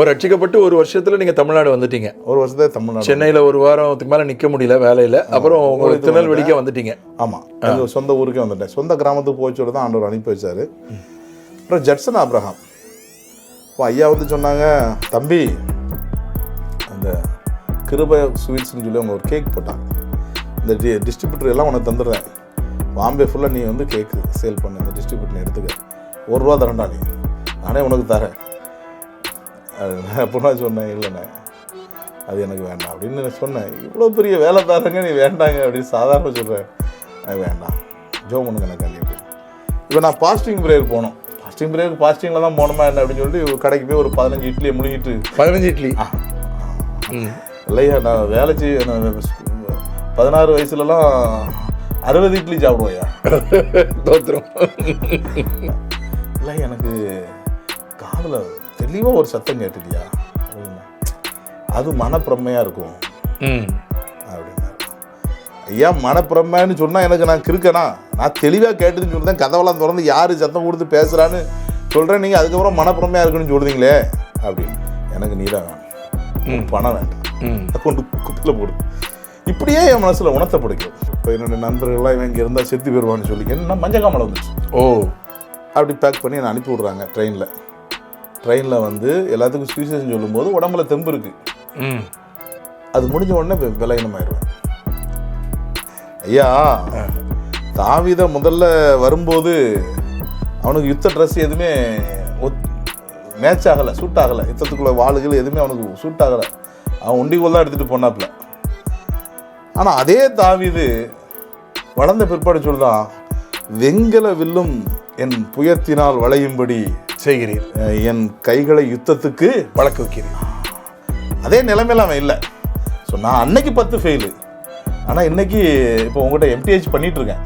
இப்போ ரட்சிக்கப்பட்டு ஒரு வருஷத்துல நீங்க தமிழ்நாடு வந்துட்டீங்க. ஒரு வருஷத்துல தமிழ்நாடு சென்னையில ஒரு வாரத்துக்கு மேல நிக்க முடியல வேலையில. அப்புறம் உங்களுக்கு திருநெல்வேலிக்கே வந்துட்டீங்க. ஆமாம் எங்கள் சொந்த ஊருக்கே வந்துட்டேன். சொந்த கிராமத்துக்கு போய் தான் ஆண்டவர் அனுப்பி வச்சார். அப்புறம் ஜட்சன் ஆப்ரஹாம் இப்போ ஐயா வந்து சொன்னாங்க தம்பி அந்த கிருப ஸ்வீட்ஸ்னு சொல்லி அவங்க ஒரு கேக் போட்டாங்க. இந்த டி டிஸ்ட்ரிபியூட்டர் எல்லாம் உனக்கு தந்துடுறேன். பாம்பே ஃபுல்லாக நீ வந்து கேக்கு சேல் பண்ணு. இந்த டிஸ்ட்ரிபியூட்டர் எடுத்துக்க. ஒரு ரூபா தரேன்டா நீ. நானே உனக்கு தரேன். அது நான் சொன்னேன் இல்லைண்ணே அது எனக்கு வேண்டாம். அப்படின்னு நான் சொன்னேன். இவ்வளோ பெரிய வேலை தாரங்க நீ வேண்டாங்க அப்படின்னு சாதாரண சொல்கிறேன் அது வேண்டாம். ஜோ பண்ணுங்க எனக்கு அப்படி இப்போ நான் பாஸ்டிங் பிரேயர் போனோம். பாஸ்டிங் பிரேயர் பாஸ்டிங்கில் தான் போனோமா என்ன அப்படின்னு சொல்லிட்டு கடைக்கு போய் ஒரு பதினஞ்சு இட்லியை முழுங்கிட்டு பதினஞ்சு இட்லி? இல்லையா நான் வேலை செய்ய பதினாறு வயசுலலாம் அறுபது இட்லி சாப்பிடுவோயா? தோத்துரும். இல்லை எனக்கு காதில் தெளிவாக ஒரு சத்தம் கேட்டுதியா அப்படின்னா அது மனப்பிரமையாக இருக்கும். ம். அப்படின்னாரு ஐயா மனப்பிரமைன்னு சொன்னால் எனக்கு நான் கிறுக்கனா? நான் தெளிவாக கேட்டுதுன்னு சொல்லிதான் கதவெல்லாம் திறந்து யார் சத்தம் கொடுத்து பேசுகிறான்னு சொல்கிறேன் நீங்கள் அதுக்கப்புறம் மனப்பிரமையாக இருக்குன்னு சொல்லுதீங்களே அப்படின்னு. எனக்கு நீ தான் வேணும் பணம் வேண்டாம். கொண்டு குப்பையில் போடு. இப்படியே என் மனசில் உணர்த்த பிடிக்கும் இப்போ என்னோட நண்பர்கள்லாம் இவன் இங்கே இருந்தால் செத்து போயிடுவான்னு சொல்லி என்ன மஞ்சள் காமலை வந்துச்சு. ஓ. அப்படி பேக் பண்ணி என்னை அனுப்பி விட்றாங்க ட்ரெயினில் ட்ரெயினில் வந்து எல்லாத்துக்கும் சுவிசேஷன் சொல்லும்போது உடம்புல தெம்பு இருக்குது ம். அது முடிஞ்ச உடனே வி- விலகினமாயிருவேன். ஐயா தாவித முதல்ல வரும்போது அவனுக்கு யுத்த ட்ரெஸ் எதுவுமே ஒத் மேட்ச் ஆகலை சூட் ஆகலை. யுத்தத்துக்குள்ள வாளுகள் எதுவுமே அவனுக்கு சூட் ஆகலை. அவன் உண்டிகோல் தான் எடுத்துகிட்டு போனாப்புல. ஆனால் அதே தாவிது வளர்ந்த பிற்பாடு சொல்லுதான் வெங்கல வில்லும் என் புயத்தினால் வளையும்படி செய்கிறீர். என் கைகளை யுத்தத்துக்கு பழக்க வைக்கிறீர். அதே நிலைமையில அவன் இல்லை. ஸோ நான் அன்னைக்கு பத்து ஃபெயிலு ஆனால் இன்னைக்கு இப்போ உங்கள்கிட்ட எம்டிஹெச் பண்ணிட்டு இருக்கேன்.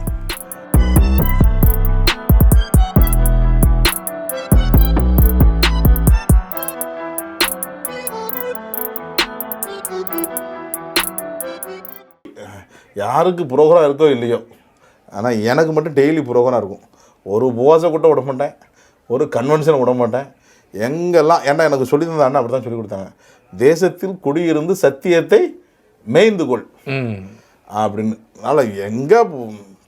யாருக்கு புரோகிராம் இருக்கோ இல்லையோ. ஆனால் எனக்கு மட்டும் டெய்லி புரோகிராம் இருக்கும். ஒரு போசை கூட விட மாட்டேன். ஒரு கன்வென்ஷன் விட மாட்டேன். எங்கெல்லாம் ஏன்டா எனக்கு சொல்லி தந்த அண்ணா அப்படி தான் சொல்லி கொடுத்தாங்க. தேசத்தில் குடியிருந்து சத்தியத்தை மேய்ந்து கொள். அப்படின்னு. அதனால் எங்கே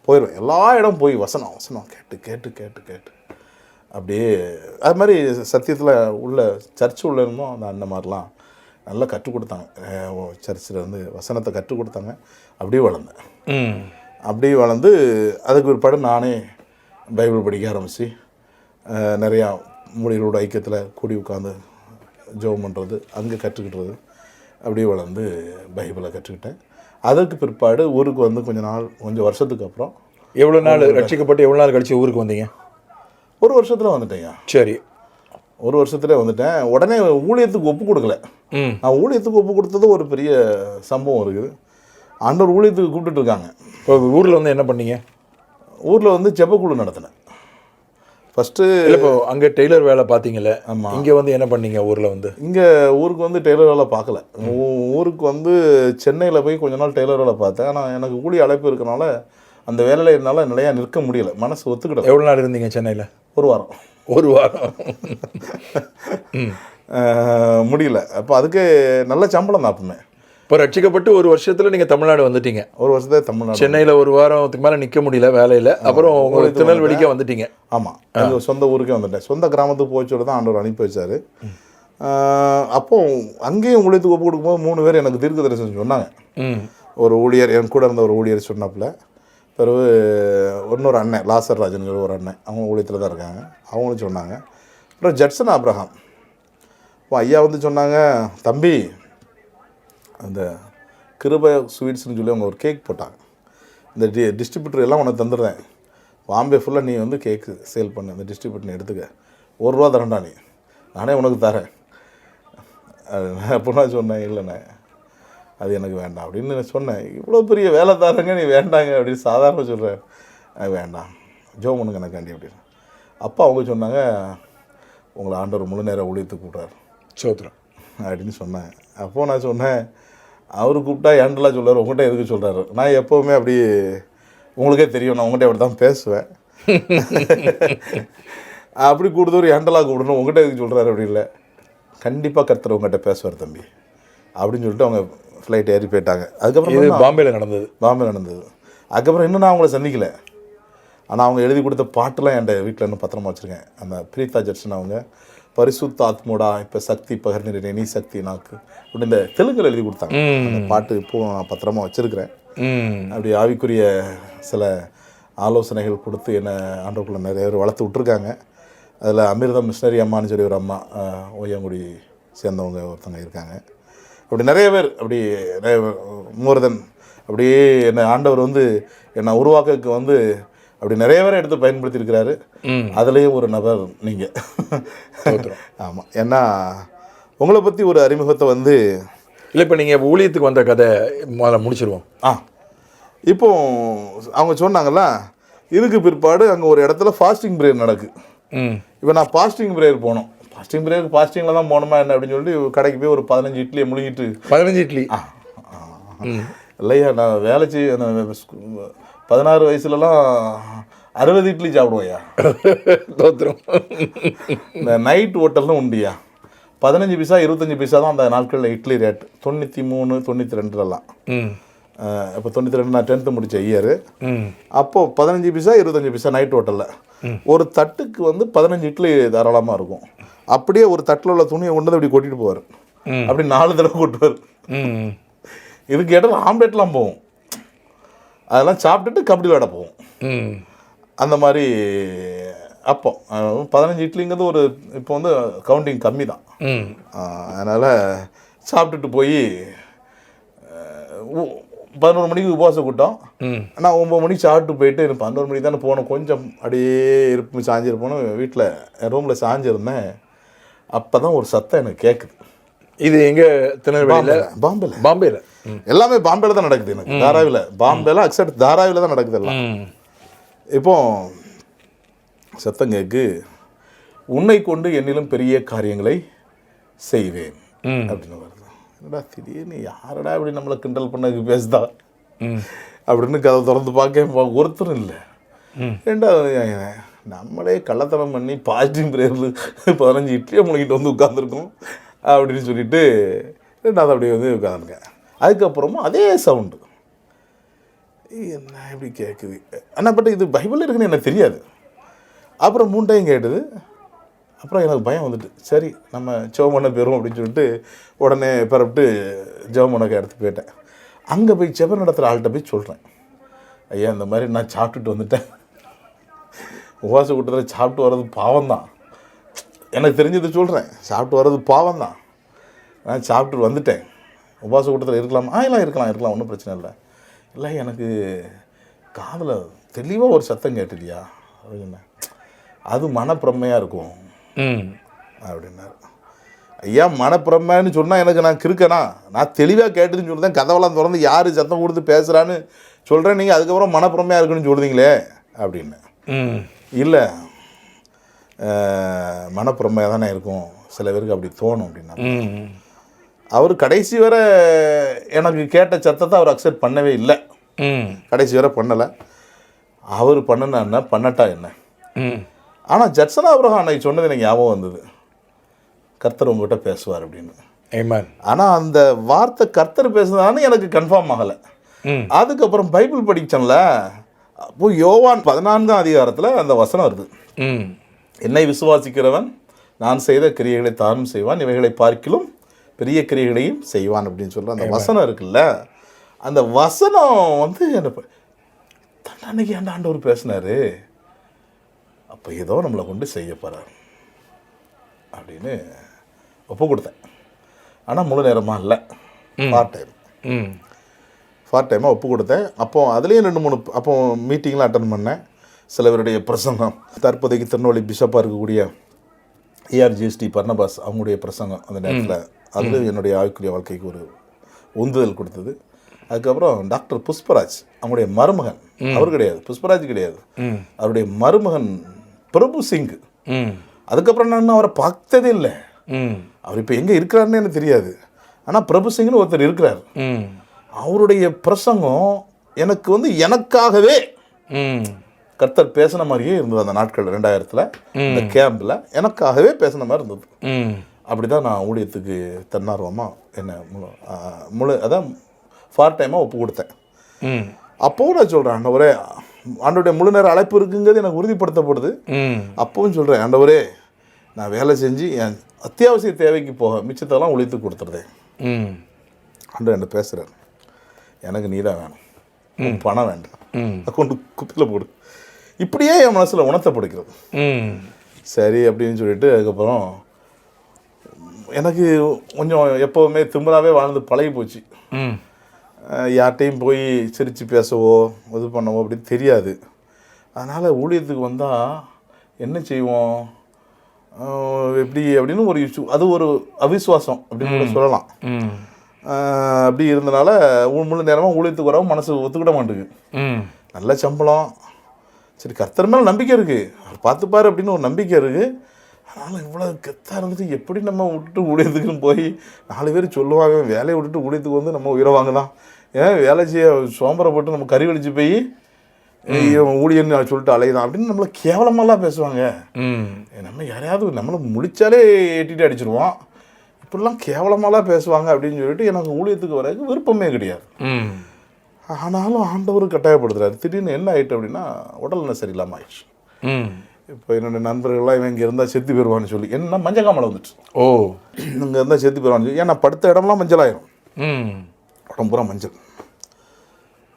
போயிடுவேன் எல்லா இடம் போய் வசனம் வசனம் கேட்டு கேட்டு கேட்டு கேட்டு. அப்படியே அது மாதிரி சத்தியத்தில் உள்ள சர்ச் உள்ள இருந்தோம் அந்த அந்த மாதிரிலாம். நல்லா கற்றுக் கொடுத்தாங்க. சர்ச்சில் இருந்து வசனத்தை கற்றுக் கொடுத்தாங்க. அப்படியே வளர்ந்தேன். அப்படியே வளர்ந்து அதுக்கு பிற்பாடு நானே பைபிள் படிக்க ஆரம்பித்து நிறையா மூலிகளோட ஐக்கியத்தில் கூடி உட்காந்து ஜெபம் பண்ணுறது அங்கே கற்றுக்கிட்டது. அப்படியே வளர்ந்து பைபிளை கற்றுக்கிட்டேன். அதற்கு பிற்பாடு ஊருக்கு வந்து கொஞ்ச நாள் கொஞ்சம் வருஷத்துக்கு அப்புறம் எவ்வளோ நாள் ரட்சிக்கப்பட்டு எவ்வளோ நாள் கழிச்சு ஊருக்கு வந்தீங்க? ஒரு வருஷத்தில் வந்துட்டேன்யா. சரி. ஒரு வருஷத்துல வந்துட்டேன். உடனே ஊழியத்துக்கு ஒப்பு கொடுக்கல. நான் ஊழியத்துக்கு ஒப்பு கொடுத்தது ஒரு பெரிய சம்பவம் இருக்குது. ஆண்டவர் ஊழியத்துக்கு கூப்பிட்டுட்டு இருக்காங்க. இப்போ ஊரில் வந்து என்ன பண்ணீங்க? ஊரில் வந்து ஜெபக்குழு நடத்தினேன். ஃபஸ்ட்டு இப்போ அங்கே டெய்லர் வேலை பார்த்தீங்கல்ல ஆமா. இங்கே வந்து என்ன பண்ணீங்க ஊரில் வந்து? இங்கே ஊருக்கு வந்து டெய்லர் வேலை பார்க்கல ஊருக்கு வந்து சென்னையில் போய் கொஞ்ச நாள் டெய்லர் வேலை பார்த்தேன் ஆனால் எனக்கு கூலி அழைப்பு இருக்கனால அந்த வேலையில் என்னால் நிலையாக நிற்க முடியல. மனசு ஒத்துக்கிட எவ்வளோ நாள் இருந்தீங்க சென்னையில்? ஒரு வாரம். ஒரு வாரம். முடியல. அப்போ அதுக்கு நல்ல சம்பளம் தான் அப்பவுமே. இப்போ ரட்சிக்கப்பட்டு ஒரு வருஷத்துல நீங்கள் தமிழ்நாடு வந்துட்டீங்க. ஒரு வருஷத்தை தமிழ்நாடு சென்னையில் ஒரு வாரத்துக்கு மேலே நிற்க முடியல வேலையில் அப்புறம் உங்களுக்கு திருநெல்வேலிக்கே வந்துட்டீங்க. ஆமாம் எங்கள் சொந்த ஊருக்கே வந்துட்டேன். சொந்த கிராமத்துக்கு போய் சொல்லி தான் ஆண்டவர் அனுப்பி வச்சார். அப்போ அங்கேயும் ஊழியத்துக்கு ஒப்பு கொடுக்கும்போது மூணு பேர் எனக்கு தீர்க்க தரிசனம் சொன்னாங்க. ஒரு ஊழியர் என் கூட இருந்த ஒரு ஊழியர் சொன்னாப்புல. பிறகு இன்னொரு அண்ணன் லாசர் ராஜன் ஒரு அண்ணன் அவங்க ஊழியத்தில் தான் இருக்காங்க. அவங்களும் சொன்னாங்க. அப்புறம் ஜட்சன் ஆப்ரஹாம். இப்போ ஐயா வந்து சொன்னாங்க தம்பி அந்த கிருப ஸ்வீட்ஸ்னு சொல்லி அவங்க ஒரு கேக் போட்டாங்க. இந்த டி டிஸ்ட்ரிபியூட்டர் எல்லாம் உனக்கு தந்துடுறேன். பாம்பே ஃபுல்லாக நீ வந்து கேக்கு சேல் பண்ணு. இந்த டிஸ்ட்ரிபியூட்டர் எடுத்துக்க. ஒரு ரூபா தரேன்டா நீ. நானே உனக்கு தரேன். அது நான் அப்போ நான் சொன்னேன் இல்லைண்ணே அது எனக்கு வேண்டாம். அப்படின்னு நான் சொன்னேன். இவ்வளோ பெரிய வேலை தாரங்க நீ வேண்டாங்க. அப்படின்னு சாதாரண சொல்கிறேன் வேண்டாம். ஜோ பண்ணுங்க எனக்காண்டி அப்படின்னு. அப்போ அவங்க சொன்னாங்க உங்களை ஆண்டவர் முழு நேரம் ஊழியத்துக்கு கூப்பிட்றாரு. சோத்ரம் அப்படின்னு சொன்னேன். அப்போது நான் சொன்னேன் அவர் கூப்பிட்டா ஏண்டலாக சொல்றாரு? உங்கள்கிட்ட எதுக்கு சொல்கிறாரு நான் எப்போவுமே அப்படி உங்களுக்கே தெரியும் நான் உங்கள்கிட்ட அப்படி தான் பேசுவேன். அப்படி கொடுத்தவர் ஏண்டலாக கூப்பிடணும்? உங்கள்கிட்ட எதுக்கு சொல்கிறாரு அப்படி இல்லை. கண்டிப்பாக கர்த்தர் உங்கள்கிட்ட பேசுவார் தம்பி. அப்படின்னு சொல்லிட்டு அவங்க ஃப்ளைட் ஏறி போயிட்டாங்க. இது அதுக்கப்புறம் பாம்பேல நடந்தது. பாம்பே நடந்தது. அதுக்கப்புறம் இன்னும் நான் அவங்கள சந்திக்கல. ஆனால் அவங்க எழுதி கொடுத்த பாட்டுலாம் என் வீட்டில் இன்னும் பத்திரமா வச்சுருக்கேன். அந்த பிரீதா ஜட்சன் அவங்க. பரிசுத்த ஆத்மோடா இப்போ சக்தி பகர்நிறை நீ சக்தி நாக்கு. அப்படின்னு இந்த தெலுங்குல எழுதி கொடுத்தாங்க. அந்த பாட்டு இப்போ நான் பத்திரமா வச்சுருக்கிறேன். அப்படி ஆவிக்குரிய சில ஆலோசனைகள் கொடுத்து என்னை ஆண்டவர்க்குள்ள நிறைய பேர் வளர்த்து விட்ருக்காங்க அதில் அமிர்தம் மிஷினரி அம்மான்னு சொல்லி ஒரு அம்மா ஆஹ், ஓய்யங்குடி சேர்ந்தவங்க ஒருத்தவங்க இருக்காங்க. அப்படி நிறைய பேர் அப்படி மோர் தென் அப்படியே என்னை ஆண்டவர் வந்து என்னை உருவாக்கக்கு வந்து அப்படி நிறைய பேரை எடுத்து பயன்படுத்தியிருக்கிறாரு. அதுலேயும் ஒரு நபர் நீங்கள். ஆமாம் ஏன்னா உங்களை பற்றி ஒரு அறிமுகத்தை வந்து இல்லை இப்போ நீங்கள் ஊழியத்துக்கு வந்த கதை முதல்ல முடிச்சிருவோம். ஆ. இப்போ அவங்க சொன்னாங்கல்ல இதுக்கு பிற்பாடு அங்கே ஒரு இடத்துல ஃபாஸ்டிங் ப்ரேயர் நடக்கு. இப்போ நான் ஃபாஸ்டிங் ப்ரேயர் போனோம். ஃபாஸ்டிங் ப்ரேயர் ஃபாஸ்டிங்கில் தான் போகணுமா என்ன அப்படின்னு சொல்லிட்டு கடைக்கு போய் ஒரு பதினஞ்சு இட்லியை முழுங்கிட்டு பதினஞ்சு இட்லி. இல்லையா நான் வேலை செய்ய பதினாறு வயசுலலாம் அறுபது இட்லி சாப்பிடுவோயா தோத்திரம். இந்த நைட் ஹோட்டல்னு உண்டுயா. பதினஞ்சு பைசா இருபத்தஞ்சி பைசா தான் அந்த நாட்களில் இட்லி ரேட் தொண்ணூற்றி மூணு தொண்ணூற்றி ரெண்டுலலாம் இப்போ தொண்ணூற்றி ரெண்டு நான் டென்த்து முடித்த இயர் அப்போது பதினஞ்சு பைசா இருபத்தஞ்சி பைசா நைட் ஹோட்டலில் ஒரு தட்டுக்கு வந்து பதினஞ்சு இட்லி தாராளமாக இருக்கும். அப்படியே ஒரு தட்டில் உள்ள துணியை கொண்டு வந்து அப்படி கொட்டிட்டு போவார். அப்படி நாலு தடவை கொட்டுவார். இதுக்கு இடையில ஆம்லெட்லாம் போகும். அதெல்லாம் சாப்பிட்டுட்டு கபடி விளையாட போவோம். அந்த மாதிரி அப்போ பதினஞ்சு இட்லிங்கிறது ஒரு இப்போ வந்து கவுண்டிங் கம்மி தான். அதனால் சாப்பிட்டுட்டு போய் பதினோரு மணிக்கு உபவாச கூட்டம். நான் ஒம்பது மணிக்கு சாப்பிட்டு போயிட்டு எனக்கு பதினோரு மணிக்கு தானே போனோம். கொஞ்சம் அப்படியே இருப்பு சாஞ்சிருப்போன்னு வீட்டில் என் ரூமில் சாஞ்சிருந்தேன். அப்போ தான் ஒரு சத்தம் எனக்கு கேட்குது இது எங்கே திருநெல்வேலியில்? பாம்பேல பாம்பேல. ம் எல்லாமே பாம்பேல தான் நடக்குது எனக்கு. தாராவில. பாம்பேல அக்செப்ட் தாராவில தான் நடக்குது எல்லாம். இப்போ சத்தம் கேக்கு. உன்னை கொண்டு என்னிலும் பெரிய காரியங்களை செய்வேன். அப்படின்னு வருது. என்னடா திடீர்னு யாரடா இப்படி நம்மளை கிண்டல் பண்ணதுக்கு பேசுதா? அப்படின்னு கதை திறந்து பார்க்க ஒருத்தரும் இல்லை. ரெண்டாவது நம்மளே கள்ளத்தனம் பண்ணி பாசிட்டிவ் பிரேயரில் பதினஞ்சு இட்லியை முழுங்கிட்டு வந்து உட்காந்துருக்கோம் அப்படின்னு சொல்லிட்டு ரெண்டாவது அப்படியே வந்து உட்காந்துருக்கேன் அதுக்கப்புறமா அதே சவுண்டு என்ன இப்படி கேட்குது ஆனால் பட் இது பைபிள் இருக்குன்னு எனக்கு தெரியாது. அப்புறம் மூணு டைம் கேட்டது. அப்புறம் எனக்கு பயம் வந்துட்டு சரி நம்ம ஜெவமனை பண்ண அப்படின்னு சொல்லிட்டு உடனே பிறப்பிட்டு ஜெபம் பண்ணக்க இடத்துக்கு போயிட்டேன். அங்கே போய் ஜெபம் நடத்துகிற ஆள்கிட்ட போய் சொல்கிறேன் ஐயா இந்த மாதிரி நான் சாப்பிட்டுட்டு வந்துட்டேன். உபாச கூட்டத்தில் சாப்பிட்டு வர்றது பாவம் தான் எனக்கு தெரிஞ்சதை சொல்கிறேன் சாப்பிட்டு வர்றது பாவம் தான் நான் சாப்பிட்டு வந்துட்டேன். உபவாச கூட்டத்தில் இருக்கலாம். ஆ இல்லை இருக்கலாம் இருக்கலாம் ஒன்றும் பிரச்சனை இல்லை. இல்லை எனக்கு காதில் தெளிவாக ஒரு சத்தம் கேட்டுதியா அப்படின்னு. அது மனப்பிரமையாக இருக்கும். அப்படின்னாரு. ஐயா மனப்பிரமைன்னு சொன்னால் எனக்கு நான் கிறுக்கனா? நான் தெளிவாக கேட்டதுன்னு சொல்லுறேன் கதவெல்லாம் திறந்து யார் சத்தம் கொடுத்து பேசுகிறான்னு சொல்கிறேன் நீங்கள் அதுக்கப்புறம் மனப்பிரமையாக இருக்குன்னு சொல்லுதீங்களே அப்படின்னு. இல்லை. மனப்பிரமையாக தானே இருக்கும். சில பேருக்கு அப்படி தோணும் அப்படின்னா. அவர் கடைசி வரை எனக்கு கேட்ட சத்தத்தை அவர் அக்செப்ட் பண்ணவே இல்லை. கடைசி வரை பண்ணலை. அவர் பண்ணுனா என்ன பண்ணட்டா என்ன? ஆனால் ஜட்சனா அப்ரஹாம் அன்னைக்கு சொன்னது எனக்கு ஞாபகம் வந்தது. கர்த்தர் உங்ககிட்ட பேசுவார் அப்படின்னு. ஆனால் அந்த வார்த்தை கர்த்தர் பேசுனதான்னு எனக்கு கன்ஃபார்ம் ஆகலை. அதுக்கப்புறம் பைபிள் படித்தேன்ல அப்போ யோவான் பதினான்காம் அதிகாரத்தில் அந்த வசனம் வருது. ம். என்னை விசுவாசிக்கிறவன் நான் செய்த கிரியைகளை தானும் செய்வான் இவைகளை பார்க்கிலும் பெரிய கிரியைகளையும் செய்வான் அப்படின்னு சொல்ற அந்த வசனம் இருக்குல்ல? அந்த வசனம் வந்து என்ன அன்னைக்கு அந்த ஆண்டவர் பேசினாரு? அப்போ ஏதோ நம்மளை கொண்டு செய்ய போகிறார் அப்படின்னு ஒப்பு கொடுத்தேன். ஆனால் முழு நேரமாக இல்லை. பார்ட் டைம் பார்ட் டைமாக ஒப்பு கொடுத்தேன். அப்போ அதுலேயும் ரெண்டு மூணு அப்போ மீட்டிங்லாம் அட்டன் பண்ணேன். சிலவருடைய பிரசங்கம் தற்போதைக்கு திருநெல்வேலி பிஷப்பாக இருக்கக்கூடிய ஏஆர்ஜிஎஸ்டி பர்ணபாஸ் அவங்களுடைய பிரசங்கம் அந்த நேரத்தில். அதில் என்னுடைய ஆவிக்குரிய வாழ்க்கைக்கு ஒரு உந்துதல் கொடுத்தது. அதுக்கப்புறம் டாக்டர் புஷ்பராஜ் அவங்களுடைய மருமகன். அவர் கிடையாது புஷ்பராஜ் கிடையாது. அவருடைய மருமகன் பிரபு சிங். அதுக்கப்புறம் நான் அவரை பார்த்ததே இல்லை. அவர் இப்போ எங்கே இருக்கிறாருன்னு எனக்கு தெரியாது. ஆனால் பிரபு சிங்னு ஒருத்தர் இருக்கிறார். அவருடைய பிரசங்கம் எனக்கு வந்து எனக்காகவே கர்த்தர் பேசின மாதிரியே இருந்தது அந்த நாட்கள் ரெண்டாயிரத்தில் இந்த கேம்பில். எனக்காகவே பேசின மாதிரி இருந்தது. அப்படி தான் நான் ஊழியத்துக்கு தன்னார்வமாக என்ன முழு முழு அதான் ஃபார் டைமாக ஒப்பு கொடுத்தேன். அப்போவும் நான் சொல்கிறேன் ஆண்டவரே ஆண்டவருடைய முழு நேர அழைப்பு இருக்குங்கிறது எனக்கு உறுதிப்படுத்தப்படுது. அப்பவும் சொல்கிறேன் ஆண்டவரே நான் வேலை செஞ்சு என் அத்தியாவசிய தேவைக்கு போக மிச்சத்தெல்லாம் உழைத்து கொடுத்துருதேன் ம். ஆண்டவர் என்கிட்ட பேசுகிறார் எனக்கு நீ தான் வேணும் பணம் வேண்டாம். கொண்டு குப்பையில் போடு. இப்படியே என் மனசில் உணர்த்தப்படுகிறது. ம். சரி அப்படின்னு சொல்லிட்டு அதுக்கப்புறம் எனக்கு கொஞ்சம் எப்போவுமே திமிராவே வாழ்ந்து பழகி போச்சு. யார்கிட்டையும் போய் சிரித்து பேசவோ இது பண்ணவோ அப்படின்னு தெரியாது. அதனால் ஊழியத்துக்கு வந்தால் என்ன செய்வோம்? எப்படி அப்படின்னு ஒரு இஷ்யூ. அது ஒரு அவிசுவாசம் அப்படின்னு கூட சொல்லலாம். அப்படி இருந்தனால முழு நேரமாக ஊழியத்துக்கு வரவும் மனசு ஒத்துக்கிட மாட்டேங்குது நல்ல சம்பளம். சரி கர்த்தர் மேலே நம்பிக்கை இருக்குது பார்த்துப்பாரு அப்படின்னு ஒரு நம்பிக்கை இருக்குது அதனால் இவ்வளோ கெத்தாக இருந்துட்டு எப்படி நம்ம விட்டுட்டு ஊழியத்துக்குன்னு போய் நாலு பேர் சொல்லுவாங்க வேலையை விட்டுட்டு ஊழியத்துக்கு வந்து நம்ம உயிரை வாங்கலாம். ஏன் வேலை செய்ய சோம்பரப்பட்டு நம்ம கறி வலிச்சு போய் ஊழியன்னு சொல்லிட்டு அலையுதான் அப்படின்னு நம்மளை கேவலமாலாம் பேசுவாங்க. நம்ம யாரையாவது நம்மளை முடிச்சாலே எட்டிட்டு அடிச்சிருவோம். இப்படிலாம் கேவலமாலாம் பேசுவாங்க அப்படின்னு சொல்லிட்டு எனக்கு ஊழியத்துக்கு வரதுக்கு விருப்பமே கிடையாது. ஆனாலும் ஆண்டவர் கட்டாயப்படுத்துறாரு. திடீர்னு என்ன ஆயிட்டு அப்படின்னா உடல்நல சரியில்லாமல் ஆயிடுச்சு. இப்போ என்னோட நண்பர்கள்லாம் இவன் இங்கே இருந்தால் செத்து போயிடுவான்னு சொல்லி. என்ன மஞ்சள் காமலை வந்துட்டு ஓ. இங்கே இருந்தால் செத்து போயிடுவான்னு சொல்லி. ஏன்னா படுத்த இடம்லாம் மஞ்சள் ஆயிரும் ம். உடம்பு பூரா மஞ்சள்.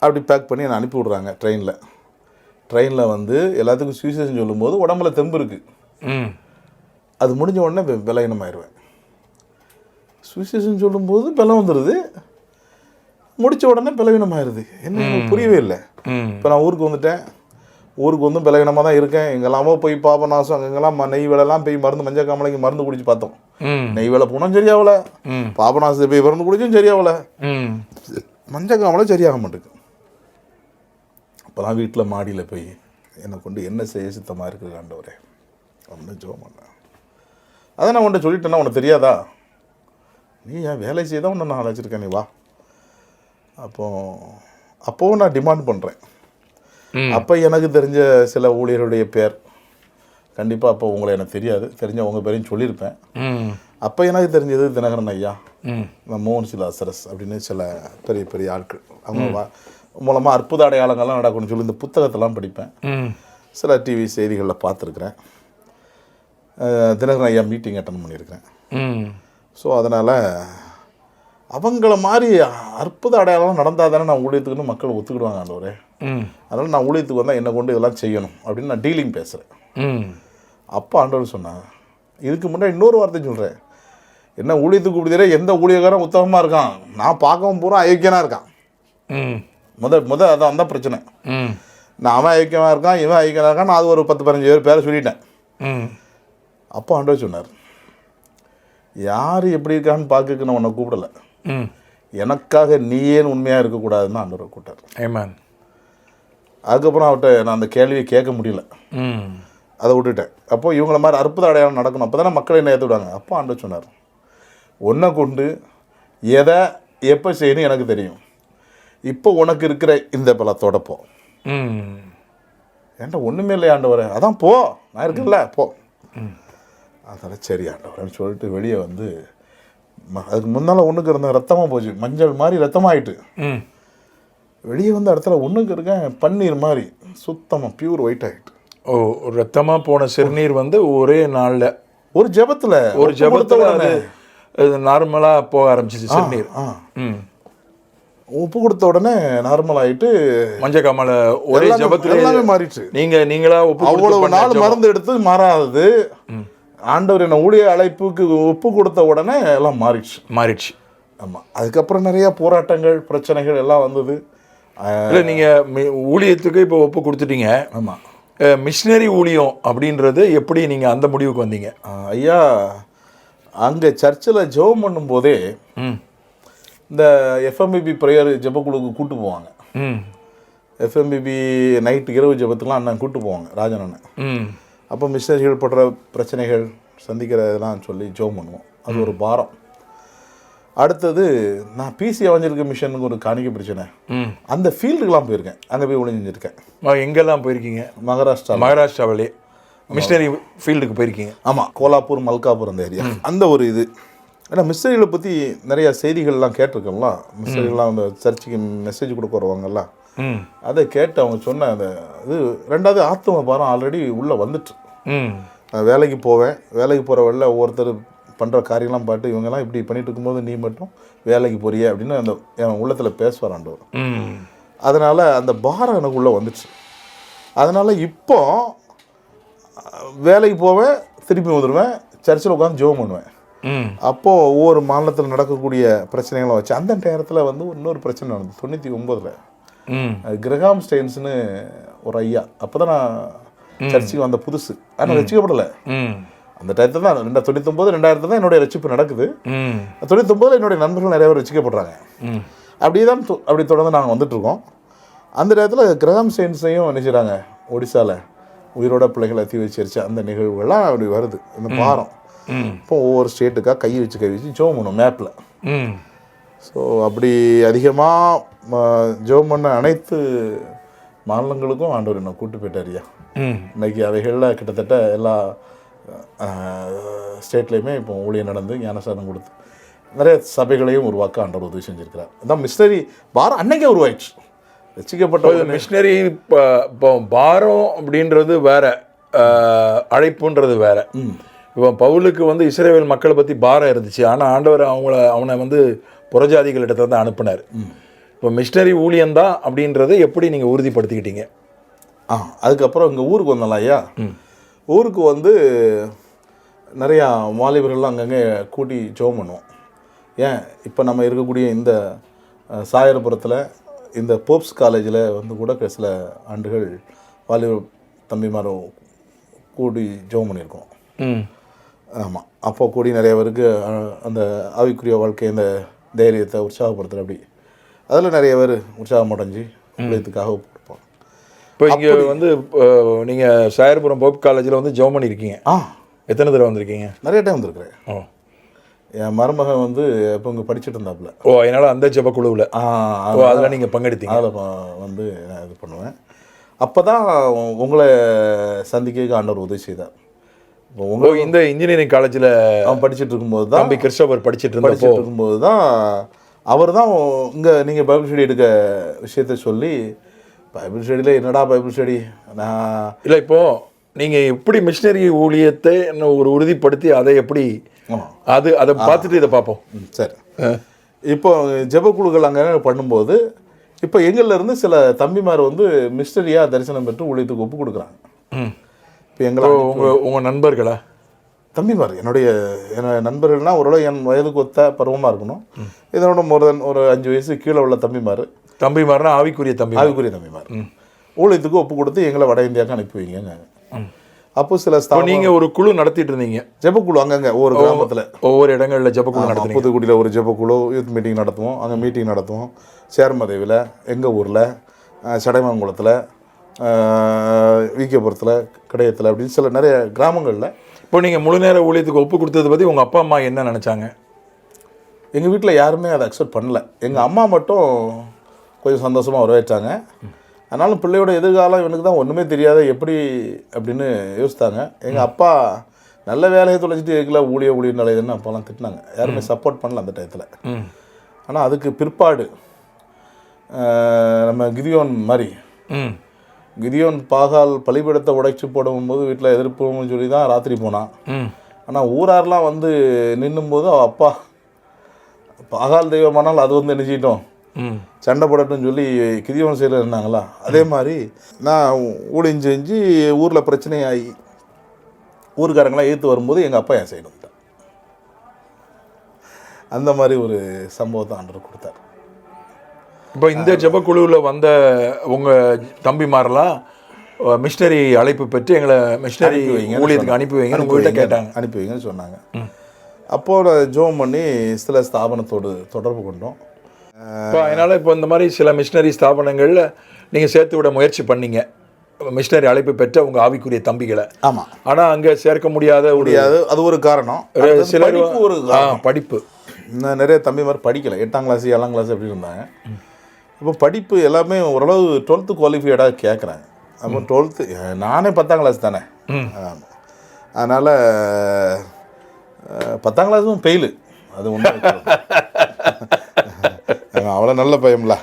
அப்படி பேக் பண்ணி என்னை அனுப்பி விட்றாங்க ட்ரெயினில். ட்ரெயினில் வந்து எல்லாத்துக்கும் சுவிசேஷன் சொல்லும்போது உடம்புல தெம்பு இருக்குது ம். அது முடிஞ்ச உடனே வெ- பலகீனமாயிருவேன் சுவிசேஷன் சொல்லும்போது பலம் வந்துடுது முடிச்ச உடனே பலவீனமாயிருது. என்ன புரியவே இல்லை. இப்போ நான் ஊருக்கு வந்துட்டேன். ஊருக்கு வந்து பலவீனமாக தான் இருக்கேன். எங்கெல்லாமோ போய் பாபநாசம் அங்கெல்லாம் ம- நெய் வேலைலாம் போய் மருந்து மஞ்சள் காமலைக்கு மருந்து குடிச்சு பார்த்தோம். நெய் வேலை போனோம் சரியாகல. பாபநாசத்தை போய் மருந்து குடிச்சும் சரியாகல. மஞ்சள் காமலை சரியாக மாட்டேங்குது அப்போலாம் வீட்டில் மாடியில் போய் என்னை கொண்டு என்ன செய்ய சித்தமாக இருக்குது ஆண்டவரே? அப்படின்னு ஜோம் பண்ணேன் அதை நான் உன்ட்ட சொல்லிட்டேன்னா உனக்கு தெரியாதா? நீ என் வேலை செய்ய தான் உன்னை நான் அழைச்சிருக்கேன் நீ வா. அப்போ அப்போவும் நான் டிமாண்ட் பண்ணுறேன். அப்போ எனக்கு தெரிஞ்ச சில ஊழியருடைய பேர் கண்டிப்பாக அப்போ உங்களை எனக்கு தெரியாது. தெரிஞ்ச உங்கள் பேரையும் சொல்லியிருப்பேன். அப்போ எனக்கு தெரிஞ்சது தினகரன் ஐயா மோகன் சிலாசரஸ் அப்படின்னு சில பெரிய பெரிய ஆட்கள். அவங்க மூலமாக அற்புத அடையாளங்கள்லாம் நடக்கும்னு சொல்லி இந்த புத்தகத்தெல்லாம் படிப்பேன். சில டிவி செய்திகளில் பார்த்துருக்குறேன். தினகரன் ஐயா மீட்டிங் அட்டன் பண்ணியிருக்கிறேன். ஸோ அதனால் அவங்கள மாதிரி அற்புத அடையாளம் நடந்தால் தானே நான் ஊழியத்துக்குன்னு மக்கள் ஒத்துக்கிடுவாங்க ஆண்டவரே. அதனால் நான் ஊழியத்துக்கு வந்தால் என்னை கொண்டு இதெல்லாம் செய்யணும் அப்படின்னு நான் டீலிங் பேசுகிறேன் ம். அப்போ ஆண்டவர் சொன்னாங்க இதுக்கு முன்னாடி இன்னொரு வார்த்தை சொல்கிறேன் என்ன ஊழியத்துக்கு கூப்பிடுதே எந்த ஊழியக்காரன் உத்தமமாக இருக்கான்? நான் பார்க்கவும் பூரா அயோக்கியனாக இருக்கான். முத முத அதான் அந்த பிரச்சனை. நான் அவன் ஐக்கியமாக இருக்கான் இவன் ஐக்கியமாக இருக்கான் நான் அது ஒரு பத்து பதினஞ்சு பேர் பேரை சொல்லிட்டேன். ம். அப்போ ஆண்டவர் சொன்னார் யார் எப்படி இருக்கான்னு பார்க்கக்கு நான் உன்னை கூப்பிடல. ம். எனக்காக நீயேன்னு உண்மையாக இருக்கக்கூடாதுன்னு ஆண்டவர் கூட்டார் ஏமேன் அதுக்கப்புறம் அவர்கிட்ட நான் அந்த கேள்வியை கேட்க முடியல. அதை விட்டுட்டேன். அப்போ இவங்கள மாதிரி அற்புத அடையாளம் நடக்கணும். அப்போ தானே மக்கள் என்ன ஏற்றுவிடுவாங்க அப்போ ஆண்டவர் சொன்னார். உன்னை கொண்டு எதை எப்போ செய்யணும் எனக்கு தெரியும். இப்போ உனக்கு இருக்கிற இந்த பலத்தோட போ. ஏன்டா ஒன்றுமே இல்லை ஆண்டவரே. அதான் போ. நான் இருக்கேன்ல போ. அதனால் சரி ஆண்டவரேன்னு சொல்லிட்டு வெளியே வந்து அதுக்கு முன்னால் ஒன்றுக்கு இருந்த ரத்தமாக போச்சு. மஞ்சள் மாதிரி ரத்தமாயிட்டு. வெளியே வந்த இடத்துல ஒன்றுக்கு இருக்கேன் பன்னீர் மாதிரி சுத்தமாக பியூர் ஒயிட் ஆகிட்டு ஓ ரத்தமா போன சிறுநீர் வந்து ஒரே நாள்ல. ஒரு ஜெபத்தில் ஒரு ஜபத்துல அது அது நார்மலா போக ஆரம்பிச்சிச்சு சிறுநீர். உப்பு கொடுத்த உடனே நார்மல் ஆயிட்டு மஞ்சள் காமால ஒரே ஜபத்துல எல்லாமே மாறிடுச்சு. நீங்க நீங்களா கொடுத்து அவ்வளவு நாள். மருந்து எடுத்து மாறாதது. ஆண்டவர் என்ன ஊழிய அழைப்புக்கு ஒப்பு கொடுத்த உடனே எல்லாம் மாறிடுச்சு. மாறிடுச்சு. ஆமாம் அதுக்கப்புறம் நிறைய போராட்டங்கள் பிரச்சனைகள் எல்லாம் வந்தது. இல்ல நீங்க மி- ஊழியத்துக்கு இப்போ ஒப்பு கொடுத்துட்டீங்க. ஆமாம் மிஷினரி ஊழியம் அப்படின்றது எப்படி நீங்க அந்த முடிவுக்கு வந்தீங்க? ஐயா அங்கே சர்ச்சில் ஜெபம் பண்ணும்போதே இந்த எஃப்எம்பிபி ப்ரேயர் ஜெபக்குழுக்கு கூட்டு போவாங்க. எஃப்எம்பிபி நைட்டு இரவு ஜெபத்துக்குலாம் அண்ணன் கூட்டு போவாங்க ராஜன் அண்ணன். அப்போ மிஷினரிகள் படுற பிரச்சனைகள் சந்திக்கிற இதெல்லாம் சொல்லி ஜெபம் பண்ணுவோம். அது ஒரு பாரம். அடுத்தது நான் பிசி அவஞ்சிருக்க மிஷனுக்கு ஒரு காணிக்கை பிரச்சனை அந்த ஃபீல்டுக்கெலாம் போயிருக்கேன். அங்கே போய் ஒளிஞ்சிருக்கேன் எங்கெல்லாம் போயிருக்கீங்க? மகாராஷ்டிரா. மகாராஷ்டிராவிலே. மிஷினரி ஃபீல்டுக்கு போயிருக்கீங்க. ஆமாம் கோலாப்பூர் மல்காப்பூர் அந்த ஏரியா. அந்த ஒரு இது. ஏன்னா மிஸ்டரிகளை பற்றி நிறைய செய்திகள்லாம் கேட்டிருக்கோம்ல. மிஸ்டரிகள்லாம் அந்த சர்ச்சுக்கு மெசேஜ் கொடுக்க வருவாங்கல்ல. அதை கேட்டு அவங்க சொன்ன அந்த இது ரெண்டாவது ஆத்ம பாரம் ஆல்ரெடி உள்ளே வந்துட்டு. நான் வேலைக்கு போவேன். வேலைக்கு போகிற வழியில் ஒவ்வொருத்தர் பண்ணுற காரியம்லாம் பார்த்து இவங்கெல்லாம் இப்படி பண்ணிட்டு இருக்கும்போது நீ மட்டும் வேலைக்கு போறியே அப்படின்னு அந்த என் உள்ளத்தில் பேசுவார் ஆண்டவர். அதனால் அந்த பாரம் எனக்குள்ளே வந்துச்சு. அதனால் இப்போ வேலைக்கு போவேன் திருப்பி வந்துடுவேன் சர்ச்சில் உட்காந்து ஜெபம் பண்ணுவேன். அப்போது ஒவ்வொரு மாநிலத்தில் நடக்கக்கூடிய பிரச்சனைகளை வச்சு அந்த நேரத்தில் வந்து இன்னொரு பிரச்சனை நடந்தது. தொண்ணூற்றி ஒம்போதில் கிரகாம் ஸ்டெயின்ஸ்னு ஒரு ஐயா. அப்போ தான் நான் சர்ச்சுக்கு வந்த புதுசு. ஆனால் ரசிக்கப்படலை. அந்த டயத்தில் தான் ரெண்டா தொண்ணூத்தொம்பது ரெண்டாயிரத்துல தான் என்னுடைய ரட்சிப்பு நடக்குது. தொண்ணூத்தொம்பதில் என்னுடைய நண்பர்கள் நிறைய பேர் ரசிக்கப்படுறாங்க. அப்படியே தான் அப்படி தொடர்ந்து நாங்கள் வந்துட்டுருக்கோம். அந்த நேரத்தில் கிரகம் சயின்ஸையும் நினைச்சிடாங்க ஒடிசாவில் உயிரோட பிள்ளைகளை தீ வச்சிருச்சு அந்த நிகழ்வுகள்லாம் அப்படி வருது. இந்த பாரம் இப்போ ஒவ்வொரு ஸ்டேட்டுக்காக கை வச்சு கை வச்சு ஜோம் பண்ணும் மேப்பில் ஸோ அப்படி அதிகமாக ஜோம் பண்ண அனைத்து மாநிலங்களுக்கும் ஆண்டவர் என்னை கூட்டு ம். இன்னைக்கு அவைகளில் கிட்டத்தட்ட எல்லா ஸ்டேட்லேயுமே இப்போ ஊழியம் நடந்து ஞானசாரம் கொடுத்து நிறைய சபைகளையும் உருவாக்க ஆண்டவர் உதவி செஞ்சிருக்கிறார். அதான் மிஸ்டரி பாரம் அன்னைக்கே உருவாயிடுச்சு. ரசிக்கப்பட்ட மிஷினரி இப்போ இப்போ பாரம் அப்படின்றது வேற அழைப்புன்றது வேற. இப்போ பவுலுக்கு வந்து இஸ்ரேல் மக்களை பற்றி பாரம் இருந்துச்சு. ஆனால் ஆண்டவர் அவங்கள அவனை வந்து புறஜாதிகளிடத்துல வந்து அனுப்புனார். இப்போ மிஷினரி ஊழியம்தான் அப்படின்றத எப்படி நீங்கள் உறுதிப்படுத்திக்கிட்டீங்க? ஆ அதுக்கப்புறம் இங்கே ஊருக்கு வந்தோம்ல ஐயா. ஊருக்கு வந்து நிறையா வாலிபர்கள்லாம் அங்கங்கே கூட்டி ஜோம் பண்ணுவோம். ஏன்? இப்போ நம்ம இருக்கக்கூடிய இந்த சாயர்புரத்தில் இந்த போப்ஸ் காலேஜில் வந்து கூட சில ஆண்டுகள் வாலிபர் தம்பிமாரும் கூடி ஜோம் பண்ணியிருக்கோம். ஆமாம் அப்போ கூடி நிறைய பேருக்கு அந்த ஆவிக்குரிய வாழ்க்கை இந்த தைரியத்தை உற்சாகப்படுத்துகிற அப்படி. அதில் நிறைய பேர் உற்சாகம் அடைஞ்சு உலகத்துக்காக கொடுப்போம் இப்போ இங்கே வந்து நீங்கள் சாயர்புரம் போப் காலேஜில் வந்து ஜெர்மனி இருக்கீங்க ஆ. எத்தனை தடவை வந்திருக்கீங்க? நிறைய டைம் வந்திருக்கிறேன். ஓ. என் மருமகன் வந்து இப்போ இங்கே படிச்சுட்டு இருந்தாப்புல. ஓ அதனால் அந்த ஜெபக்குழுவில் ஆ ஓ அதில் நீங்கள் பங்கெடுத்தீங்க. அதில் வந்து நான் இது பண்ணுவேன். அப்போ தான் உங்களை சந்திக்க ஆண்டவர் உதவி செய்தார். இப்போ ஓ உங்களை இந்த இன்ஜினியரிங் காலேஜில் அவன் படிச்சுட்டு இருக்கும்போது தான் தம்பி கிறிஸ்டோபர் படிச்சிட்டு இருந்தப்போ. படிச்சுட்டு இருக்கும்போது தான் அவர் தான் இங்கே நீங்கள் பைபிள் ஸ்டடி எடுக்க விஷயத்த சொல்லி பைபிள் ஸ்டடியில் என்னடா பைபிள் ஸ்டடி நான் இல்லை இப்போ நீங்கள் எப்படி மிஷினரி ஊழியத்தை இன்னும் ஒரு உறுதிப்படுத்தி அதை எப்படி அது அதை பார்த்துட்டு இதை பார்ப்போம். ம், சரி. இப்போ ஜெபக்குழுக்கள் அங்கே பண்ணும்போது இப்போ எங்கள்ல இருந்து சில தம்பிமார் வந்து மிஸ்டரியாக தரிசனம் பெற்று ஊழியத்துக்கு ஒப்பு கொடுக்குறாங்க. இப்போ எங்களை உங்கள் உங்கள் நண்பர்களா? தம்பிமார் என்னுடைய என்னோட நண்பர்கள்னா ஓரளவு என் வயதுக்கு ஒத்த பருவமாக இருக்கணும். இதனோட மோர் தென் ஒரு அஞ்சு வயசு கீழே உள்ள தம்பிமார் தம்பி மாதிரினா ஆவிக்குரிய தம்பி ஆவிக்குரிய தம்பிமார் ஊழியத்துக்கு ஒப்பு கொடுத்து எங்களை வட இந்தியாவுக்கு அனுப்பி வைங்க அப்போ சில நீங்கள் ஒரு குழு நடத்திட்டு இருந்தீங்க. ஜெபக்குழு அங்கங்கே ஒவ்வொரு கிராமத்தில். ஒவ்வொரு இடங்களில் ஜெபக்குழு நடத்துனீங்க. புதுக்குடியில் ஒரு ஜெபக்குழு யூத் மீட்டிங் நடத்துவோம் அங்கே மீட்டிங் நடத்துவோம். சேர்மதேவியில் எங்கள் ஊரில் சடைமங்குளத்தில் விகேபுரத்தில் கடையத்தில் அப்படின்னு சில நிறைய கிராமங்களில். இப்போ நீங்கள் முழு நேர ஊழியத்துக்கு ஒப்பு கொடுத்தது பற்றி உங்கள் அப்பா அம்மா என்ன நினச்சாங்க? எங்கள் வீட்டில் யாருமே அதை அக்செப்ட் பண்ணல. எங்கள் அம்மா மட்டும் கொஞ்சம் சந்தோஷமாக வரவேற்றாங்க. ஆனாலும் பிள்ளையோட எதிர்காலம் இவனுக்கு தான் ஒன்றுமே தெரியாத எப்படி அப்படின்னு யோசித்தாங்க. எங்கள் அப்பா நல்ல வேலையை தொலைச்சிட்டு இருக்கல ஊழிய ஊழிய நிலையதுன்னு அப்போலாம் திட்டினாங்க. யாருமே சப்போர்ட் பண்ணல அந்த டயத்தில் ஆனால் அதுக்கு பிற்பாடு நம்ம கிதியோன் மாதிரி கிதியோன் பாகால் பலிபீடத்தை உடைச்சு போடும்போது வீட்டில் எதிர்ப்புன்னு சொல்லி தான் ராத்திரி போனான். ஆனால் ஊரார்லாம் வந்து நின்னும்போது அவ அப்பா பாகால் தெய்வமானால் அது வந்து நினைச்சிட்டோம். சண்டை போடட்டும்னு சொல்லி கிதியோன் சைடில் இருந்தாங்களா அதே மாதிரி நான் ஊழியம் செஞ்சு ஊரில் பிரச்சனையாகி ஊருக்காரங்களாம் ஏற்று வரும்போது எங்கள் அப்பா என் சைடு வந்துட்டான் அந்த மாதிரி ஒரு சம்பவத்தை ஆண்டவர் கொடுத்தார். இப்போ இந்த ஜெபக்குழுவில் வந்த உங்கள் தம்பிமாரெல்லாம் மிஷினரி அழைப்பு பெற்று எங்களை மிஷினரி ஊழியத்துக்கு அனுப்பி வைங்கன்னு உங்கள்கிட்ட கேட்டாங்க. அனுப்பி வைங்கன்னு சொன்னாங்க. அப்போ ஜோம் பண்ணி சில ஸ்தாபனத்தோடு தொடர்பு கொண்டோம். இப்போ அதனால் இப்போ இந்த மாதிரி சில மிஷினரி ஸ்தாபனங்களில் நீங்கள் சேர்த்து விட முயற்சி பண்ணீங்க. மிஷினரி அழைப்பு பெற்ற உங்கள் ஆவிக்குரிய தம்பிகளை. ஆமாம் ஆனால் அங்கே சேர்க்க முடியாத முடியாது. அது ஒரு காரணம். படிப்பு ஒரு படிப்பு. நிறைய தம்பி மாதிரி படிக்கலை. எட்டாம் கிளாஸ் ஏழாம் கிளாஸ் அப்படி இருந்தாங்க. இப்போ படிப்பு எல்லாமே ஓரளவு டுவெல்த்து குவாலிஃபைடாக கேட்குறாங்க அப்போ டுவெல்த்து நானே பத்தாம் கிளாஸ் தானே. ஆமாம் அதனால் பத்தாம் கிளாஸும் ஃபெயிலு அது ஒன்று அவ்வளோ நல்ல பயம்ல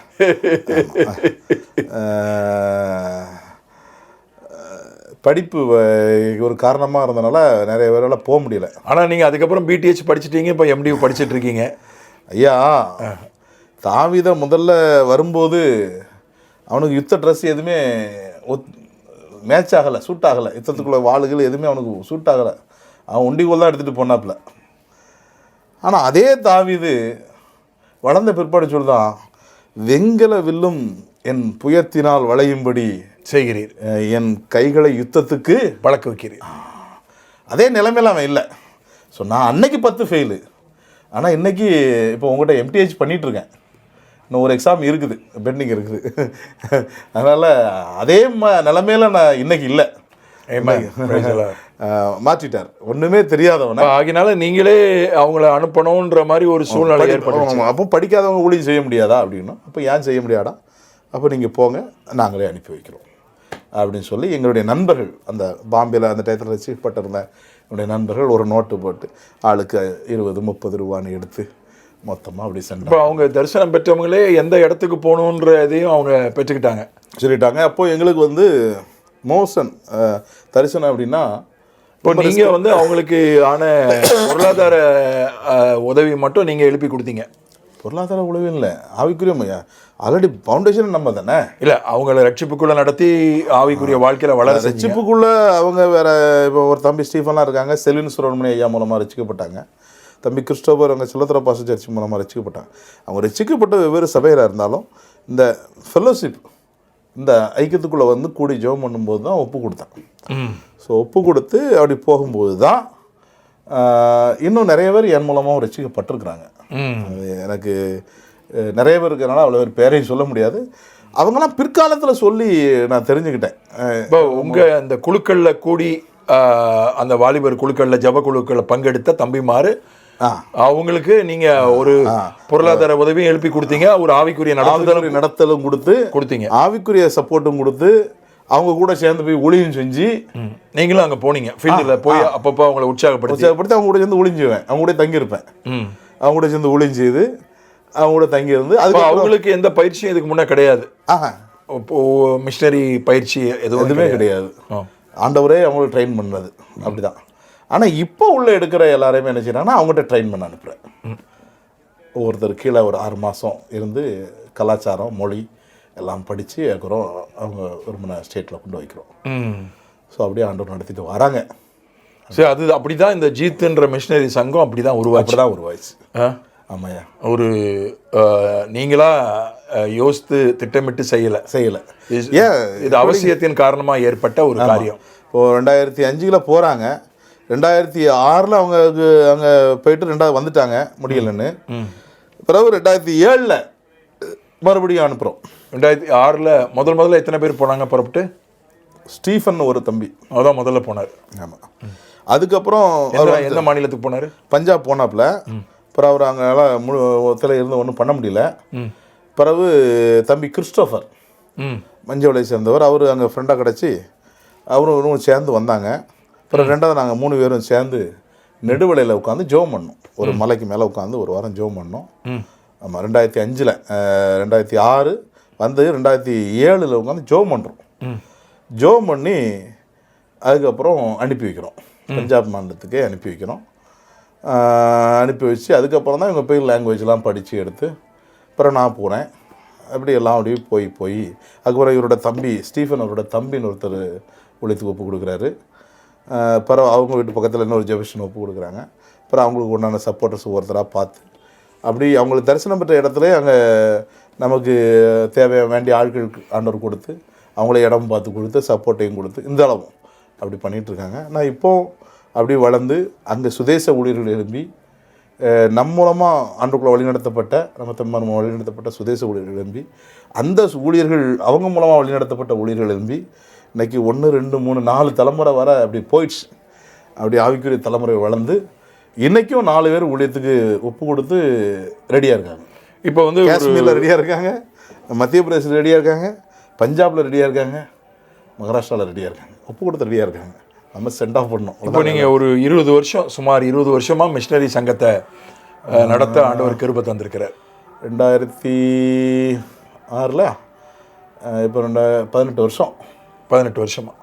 படிப்பு ஒரு காரணமாக இருந்தனால நிறைய பேரால் போக முடியல. ஆனால் நீங்கள் அதுக்கப்புறம் பிடிஹெச் படிச்சிட்டீங்க இப்போ எம்டி படிச்சிட்டு இருக்கீங்க. ஐயா தாவித முதல்ல வரும்போது அவனுக்கு யுத்த ட்ரெஸ் எதுவுமே ஒத் மேட்ச் ஆகலை சூட் ஆகலை. யுத்தத்துக்குள்ள வாளுகள் எதுவுமே அவனுக்கு சூட் ஆகலை. அவன் உண்டிகோல் தான் எடுத்துகிட்டு போனாப்புல. ஆனால் அதே தாவிது வளர்ந்த பிற்பாடு சொல்லுதான் வெங்கல வில்லும் என் புயத்தினால் வளையும்படி செய்கிறீர். என் கைகளை யுத்தத்துக்கு பழக்க வைக்கிறீர். அதே நிலைமையில அவன் இல்லை. ஸோ நான் அன்னைக்கு பத்து ஃபெயிலு ஆனால் இன்னைக்கு இப்போ உங்கள்கிட்ட எம்டிஹெச் பண்ணிட்டு இருக்கேன். இன்னும் ஒரு எக்ஸாம் இருக்குது. பெண்டிங் இருக்குது. அதனால் அதே ம நிலமையில நான் இன்னைக்கு இல்லை. மாற்றிட்டார். ஒன்றுமே தெரியாதவன. ஆகினால நீங்களே அவங்கள அனுப்பணுன்ற மாதிரி ஒரு சூழ்நிலை ஏற்பட்டுச்சு. அப்போ படிக்காதவங்க ஊழியம் செய்ய முடியாதா அப்படின்னா. அப்போ ஏன் செய்ய முடியாதா? அப்போ நீங்கள் போங்க நாங்களே அனுப்பி வைக்கிறோம். அப்படின்னு சொல்லி எங்களுடைய நண்பர்கள் அந்த பாம்பேல அந்த டயத்தில் ரிசீவ் பட்டிருந்த என்னுடைய நண்பர்கள் ஒரு நோட்டு போட்டு ஆளுக்கு இருபது முப்பது ரூபான்னு எடுத்து மொத்தமாக அப்படி சென்றாங்க இப்போ அவங்க தரிசனம் பெற்றவங்களே எந்த இடத்துக்கு போகணுன்ற இதையும் அவங்க பெற்றுக்கிட்டாங்க. சொல்லிட்டாங்க. அப்போ எங்களுக்கு வந்து மோசன் தரிசனம் அப்படின்னா இப்போ நீங்க வந்து அவங்களுக்கு ஆன பொருளாதார உதவி மட்டும் நீங்க எழுப்பி கொடுத்தீங்க. பொருளாதார உழவு இல்லை. ஆவிக்குரிய மையா ஆல்ரெடி ஃபவுண்டேஷன் நம்ம தானே? இல்ல அவங்கள ரட்சிப்புக்குள்ள நடத்தி ஆவிக்குரிய வாழ்க்கையில வளர ரட்சிப்புக்குள்ள அவங்க வேற இப்போ ஒரு தம்பி ஸ்டீஃபன்லாம் இருக்காங்க. செல்வின் சுரமணி ஐயா மூலமாக ரசிக்கப்பட்டாங்க. தம்பி கிறிஸ்டோபர் அவங்க சில்லத்திர பாச சர்ச் மூலமாக ரசிக்கப்பட்டாங்க. அவங்க ரசிக்கப்பட்ட வெவ்வேறு சபையில் இருந்தாலும் இந்த ஃபெல்லோஷிப் இந்த ஐக்கியத்துக்குள்ளே வந்து கூடி ஜெபம் பண்ணும்போது தான் ஒப்பு கொடுத்தாங்க ம். ஸோ ஒப்பு கொடுத்து அப்படி போகும்போது தான் இன்னும் நிறைய பேர் என் மூலமாகவும் ரசிக்கப்பட்டிருக்கிறாங்க. எனக்கு நிறைய பேர் இருக்கிறனால அவ்வளோ பேர் பேரையும் சொல்ல முடியாது. அவங்களாம் பிற்காலத்தில் சொல்லி நான் தெரிஞ்சுக்கிட்டேன். இப்போ உங்க அந்த குழுக்கள்ல கூடி அந்த வாலிபர் குழுக்கள்ல ஜப குழுக்கள்ல பங்கெடுத்த தம்பிமாரு ஆ அவங்களுக்கு நீங்க ஒரு பொருளாதார உதவியும் எழுப்பி கொடுத்தீங்க ஒரு ஆவிக்குரிய ஆவிக்குரிய நடத்தலும் கொடுத்து கொடுத்தீங்க. ஆவிக்குரிய சப்போர்ட்டும் கொடுத்து அவங்க கூட சேர்ந்து போய் ஒளியும் செஞ்சு. நீங்களும் அங்க போனீங்க. ஃபீல்டில் போய் அப்பப்போ அவங்கள உற்சாகப்படுத்தி. உற்சாகப்படுத்தி அவங்க கூட சேர்ந்து ஒளிஞ்சுவேன். அவங்க கூட தங்கியிருப்பேன். அவங்க கூட சேர்ந்து ஒளிஞ்சு அவங்க கூட தங்கியிருந்து அதுக்கு அவங்களுக்கு எந்த பயிற்சியும் இதுக்கு முன்னே கிடையாது. ஆஹா. மிஷினரி பயிற்சி எதுவும் எதுவுமே கிடையாது. ஆண்டவரே அவங்களுக்கு ட்ரெயின் பண்ணது அப்படிதான். ஆனால் இப்போ உள்ள எடுக்கிற எல்லாரையுமே என்ன செய்யறாங்கன்னா அவங்ககிட்ட ட்ரெயின் பண்ண அனுப்புகிறேன் ஒவ்வொருத்தர் கீழே ஒரு ஆறு மாதம் இருந்து கலாச்சாரம் மொழி எல்லாம் படித்து அதுக்கப்புறம் அவங்க விரும்பின ஸ்டேட்டில் கொண்டு வைக்கிறோம். ஸோ அப்படியே ஆண்டவர் நடத்திட்டு வராங்க. சரி அது அப்படிதான் இந்த ஜீத்துன்ற மிஷினரி சங்கம் அப்படிதான் உருவாச்சு. அப்படி தான் உருவாச்சு. ஆ? ஆமாய்யா. ஒரு அஹ், நீங்களா அஹ், யோசித்து திட்டமிட்டு செய்யல. செய்யலை. இது- ஏன்? இது அவசியத்தின் காரணமா ஏற்பட்ட ஒரு காரியம். இப்போது ரெண்டாயிரத்தி அஞ்சில் போகிறாங்க ரெண்டாயிரத்தி ஆறில் அவங்க அங்கே போயிட்டு ரெண்டாவது வந்துட்டாங்க முடியலன்னு. பிறகு ரெண்டாயிரத்தி ஏழில் மறுபடியும் அனுப்புகிறோம் ரெண்டாயிரத்தி ஆறுல முதல் முதல்ல எத்தனை பேர் போனாங்க புறப்பட்டு? ஸ்டீஃபன் ஒரு தம்பி. அவதான் முதல்ல போனார். ஆமாம் அதுக்கப்புறம் எந்த எந்த மாநிலத்துக்கு போனாரு? பஞ்சாப் போனாப்புல. அப்புறம் அவர் அங்கே முழு ஒத்தில் இருந்து ஒன்றும் பண்ண முடியல. பிறகு தம்பி கிறிஸ்டோஃபர் மஞ்சவளை சேர்ந்தவர். அவர் அங்கே ஃப்ரெண்டாக கிடச்சி அவரும் சேர்ந்து வந்தாங்க. அப்புறம் ரெண்டாவது நாங்கள் மூணு பேரும் சேர்ந்து நெடுவலையில் உட்காந்து ஜோம் பண்ணோம். ஒரு மலைக்கு மேலே உட்காந்து ஒரு வாரம் ஜோம் பண்ணோம். ஆமாம் ரெண்டாயிரத்தி அஞ்சில் ரெண்டாயிரத்தி ஆறு வந்து ரெண்டாயிரத்தி ஏழில் உட்காந்து ஜோம் பண்ணுறோம் ஜோம் பண்ணி அதுக்கப்புறம் அனுப்பி வைக்கிறோம். பஞ்சாப் மாநிலத்துக்கே அனுப்பி வைக்கிறோம். அனுப்பி வச்சு அதுக்கப்புறம் தான் இவங்க போய் லாங்குவேஜ்லாம் படித்து எடுத்து அப்புறம் நான் போனேன். அப்படி எல்லாம் அப்படியே போய் போய் அதுக்கப்புறம் இவரோட தம்பி ஸ்டீஃபன் அவரோட தம்பின்னு ஒருத்தர் ஒழித்துக்கு ஒப்பு கொடுக்குறாரு. பிறகு அவங்க வீட்டு பக்கத்தில் இன்னொரு ஜெபிஷன் ஒப்பு கொடுக்குறாங்க. அப்புறம் அவங்களுக்கு உண்டான சப்போர்ட்டர்ஸ் ஒவ்வொருத்தராக பார்த்து அப்படி அவங்களுக்கு தரிசனம் பெற்ற இடத்துல அங்கே நமக்கு தேவை வேண்டிய ஆட்கள் ஆண்டவர் கொடுத்து அவங்களே இடம் பார்த்து கொடுத்து சப்போர்ட்டையும் கொடுத்து இந்த அளவும் அப்படி பண்ணிகிட்ருக்காங்க நான் இப்போ அப்படி வளர்ந்து அங்கே சுதேச ஊழியர்கள் எழும்பி நம் மூலமாக ஆண்டுக்குள்ளே வழிநடத்தப்பட்ட நம்ம தம்மர் மூலம் வழிநடத்தப்பட்ட சுதேச ஊழியர்கள் எழும்பி அந்த ஊழியர்கள் அவங்க மூலமாக வழிநடத்தப்பட்ட ஊழியர்கள் எழும்பி இன்னைக்கு ஒன்று ரெண்டு மூணு நாலு தலைமுறை வர அப்படி போயிடுச்சு. அப்படி ஆவிக்குரிய தலைமுறை வளர்ந்து இன்றைக்கும் நாலு பேர் ஊழியத்துக்கு ஒப்பு கொடுத்து ரெடியாக இருக்காங்க. இப்போ வந்து காஷ்மீரில் ரெடியாக இருக்காங்க மத்திய பிரதேசில் ரெடியாக இருக்காங்க பஞ்சாபில் ரெடியாக இருக்காங்க மகாராஷ்டிராவில் ரெடியாக இருக்காங்க. ஒப்பு கொடுத்து ரெடியாக இருக்காங்க. நம்ம சென்ட் ஆஃப் பண்ணோம் இப்போ நீங்கள் ஒரு இருபது வருஷம் சுமார் இருபது வருஷமாக மிஷினரி சங்கத்தை நடத்த ஆண்டவர் கிருபை தந்திருக்கிறார். ரெண்டாயிரத்தி ஆறில் இப்போ ரெண்டா பதினெட்டு வருஷம். பதினெட்டு வருஷமா.